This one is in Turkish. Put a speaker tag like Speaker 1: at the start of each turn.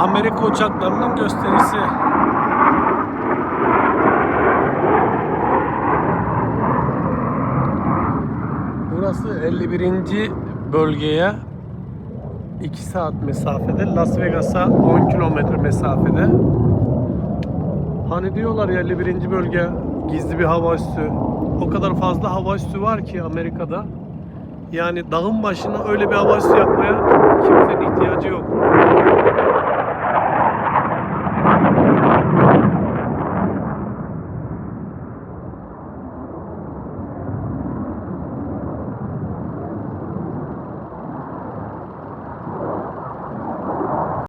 Speaker 1: Amerika uçaklarının gösterisi. Burası 51. bölgeye 2 saat mesafede. Las Vegas'a 10 kilometre mesafede. Hani diyorlar ya 51. bölge gizli bir hava üssü. O kadar fazla hava üssü var ki Amerika'da. Yani dağın başına öyle bir hava üssü yapmaya kimsenin ihtiyacı yok.